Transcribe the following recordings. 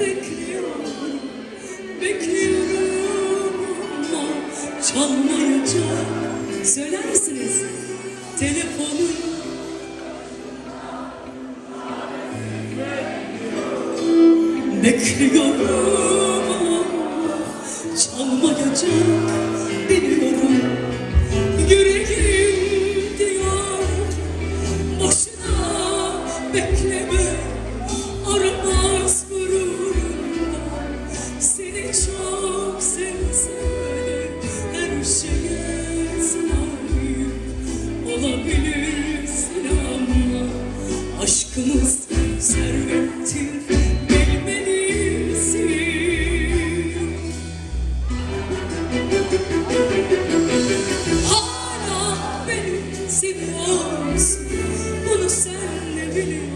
Bekliyorum, bekliyorum ama çalmayacak. Söyler? Telefonu. Bekliyorum ama çalmayacak. Biliyorum yüreğim diyor. Boşuna bekleme. Çok sevsem Her şeye sahip ama Aşkımız servettir Hala beni seviyorsun Bunu sen de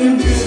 you?